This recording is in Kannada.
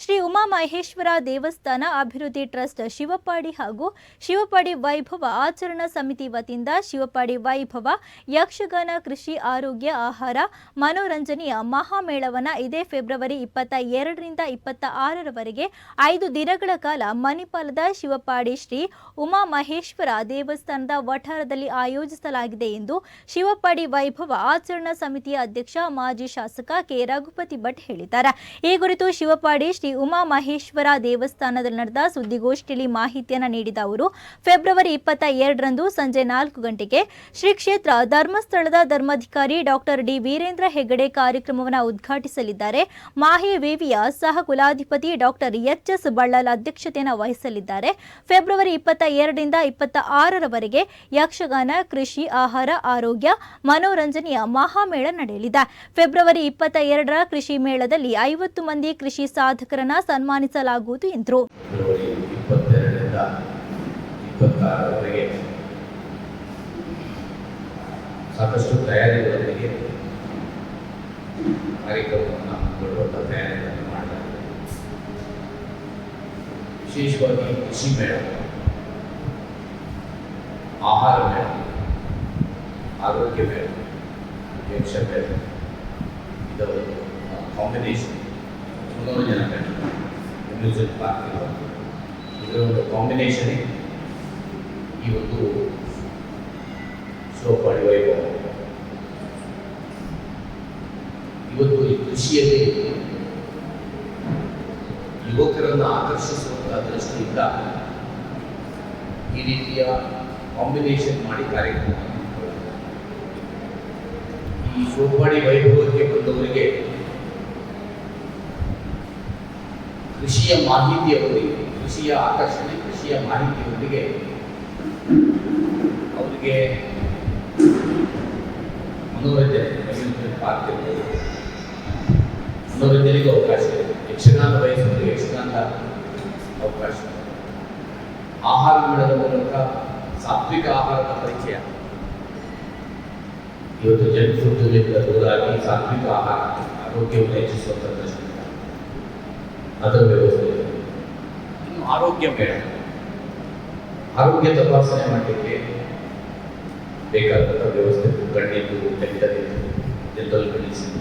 ಶ್ರೀ ಉಮಾಮಹೇಶ್ವರ ದೇವಸ್ಥಾನ ಅಭಿವೃದ್ಧಿ ಟ್ರಸ್ಟ್ ಶಿವಪಾಡಿ ಹಾಗೂ ಶಿವಪಾಡಿ ವೈಭವ ಆಚರಣಾ ಸಮಿತಿ ವತಿಯಿಂದ ಶಿವಪಾಡಿ ವೈಭವ ಯಕ್ಷಗಾನ ಕೃಷಿ ಆರೋಗ್ಯ ಆಹಾರ ಮನೋರಂಜನೆಯ ಮಹಾಮೇಳವನ್ನು ಇದೇ ಫೆಬ್ರವರಿ ಇಪ್ಪತ್ತ ಎರಡರಿಂದ ಇಪ್ಪತ್ತ ಆರರವರೆಗೆ ಐದು ದಿನಗಳ ಕಾಲ ಮಣಿಪಾಲದ ಶಿವಪಾಡಿ ಶ್ರೀ ಉಮಾಮಹೇಶ್ವರ ದೇವಸ್ಥಾನದ ವಠಾರದಲ್ಲಿ ಆಯೋಜಿಸಲಾಗಿದೆ ಎಂದು ಶಿವಪಾಡಿ ವೈಭವ ಆಚರಣಾ ಸಮಿತಿಯ ಅಧ್ಯಕ್ಷ ಮಾಜಿ ಶಾಸಕ ಕೆ ರಘುಪತಿ ಭಟ್ ಹೇಳಿದ್ದಾರೆ. ಈ ಕುರಿತು ಶಿವಪಾಡಿ ಶ್ರೀ ಉಮಾಮಹೇಶ್ವರ ದೇವಸ್ಥಾನದಲ್ಲಿ ನಡೆದ ಸುದ್ದಿಗೋಷ್ಠಿಯಲ್ಲಿ ಮಾಹಿತಿಯನ್ನು ನೀಡಿದ ಅವರು, ಫೆಬ್ರವರಿ ಇಪ್ಪತ್ತ ಎರಡರಂದು ಸಂಜೆ ನಾಲ್ಕು ಗಂಟೆಗೆ ಶ್ರೀ ಕ್ಷೇತ್ರ ಧರ್ಮಸ್ಥಳದ ಧರ್ಮಾಧಿಕಾರಿ ಡಾಕ್ಟರ್ ಡಿ ವೀರೇಂದ್ರ ಹೆಗಡೆ ಕಾರ್ಯಕ್ರಮವನ್ನು ಉದ್ಘಾಟಿಸಲಿದ್ದಾರೆ. ಮಾಹಿ ವಿವಿಯ ಸಹ ಕುಲಾಧಿಪತಿ ಡಾಕ್ಟರ್ ಎಚ್ ಎಸ್ ಬಳ್ಳಾಲ್ ಅಧ್ಯಕ್ಷತೆಯನ್ನು ವಹಿಸಲಿದ್ದಾರೆ. ಫೆಬ್ರವರಿ ಇಪ್ಪತ್ತ ಎರಡರಿಂದ ಇಪ್ಪತ್ತ ಆರರವರೆಗೆ ಯಕ್ಷಗಾನ, ಕೃಷಿ, ಆಹಾರ, ಆರೋಗ್ಯ, ಮನೋರಂಜನೆಯ ಮಹಾಮೇಳ ನಡೆಯಲಿದೆ. ಫೆಬ್ರವರಿ ಇಪ್ಪತ್ತ ಎರಡರ ಕೃಷಿ ಮೇಳದಲ್ಲಿ ಐವತ್ತು ಮಂದಿ ಕೃಷಿ ಸಾಧಕರನ್ನ ಸನ್ಮಾನಿಸಲಾಗುವುದು ಎಂದರು. ಸಾಕಷ್ಟು ತಯಾರಿಗಳೊಂದಿಗೆ ಕಾರ್ಯಕ್ರಮವನ್ನು ಹಮ್ಮಿಕೊಳ್ಳುವಂಥ ತಯಾರಿಗಳನ್ನು ಮಾಡಲಾಗಿದೆ ವಿಶೇಷವಾಗಿ ಕೃಷಿ ಮೇಳ, ಆಹಾರ ಮೇಳ, ಆರೋಗ್ಯ ಮೇಳ ಯಕ್ಷ ಮೇಳ ಇದರ ಕಾಂಬಿನೇಷನ್ ಮೇಳ ಮ್ಯೂಸಿಕ್ ಪಾರ್ಕ್ ಇದರ ಒಂದು ಕಾಂಬಿನೇಷನ್ ಈ ಒಂದು ಸೋಪಾಡಿ ವೈಭವ ಇವತ್ತು ಈ ಕೃಷಿಯಲ್ಲಿ ಯುವಕರನ್ನು ಆಕರ್ಷಿಸುವಂತಹ ದೃಷ್ಟಿಯಿಂದ ಈ ರೀತಿಯ ಕಾಂಬಿನೇಷನ್ ಮಾಡಿ ಕಾರ್ಯಕ್ರಮ. ಈ ಸೋಪಾಡಿ ವೈಭವಕ್ಕೆ ಕೃಷಿಯ ಮಾಹಿತಿಯೊಂದಿಗೆ ಕೃಷಿಯ ಆಕರ್ಷಣೆ ಕೃಷಿಯ ಮಾಹಿತಿಯೊಂದಿಗೆ ಅವರಿಗೆ ಮನೋರಂಜನೆ ಅಮ್ಯೂಸ್ಮೆಂಟ್ ಪಾರ್ಕ್ ಇರ್ಬೋದು ಮನೋರಂಜನೆಗೂ ಅವಕಾಶ ಇದೆ ಯಕ್ಷಗಾನ ಬಯಸುವುದು ಯಕ್ಷಗಾನದ ಅವಕಾಶ ಇದೆ. ಆಹಾರ ಮೇಳದ ಮೂಲಕ ಸಾತ್ವಿಕ ಆಹಾರದ ಪರಿಚಯ ಇವತ್ತು ಜಂಕ್ ಫುಡ್ಗಳಿಂದ ದೂರಾಗಿ ಸಾತ್ವಿಕ ಆಹಾರ ಆರೋಗ್ಯವನ್ನು ಹೆಚ್ಚಿಸುವಂಥ ದೃಷ್ಟಿಯಿಂದ ಅದರ ವ್ಯವಸ್ಥೆ ಇದೆ. ಇನ್ನು ಆರೋಗ್ಯ ಮೇಳ ಆರೋಗ್ಯ ತಪಾಸಣೆ ಮಾಡಲಿಕ್ಕೆ ಬೇಕಾದಂಥ ವ್ಯವಸ್ಥೆ ಕಣ್ಣಿದ್ದು ತೆಗೆದದ್ದು ಜನರಲ್ ಮೆಡಿಸಿನ್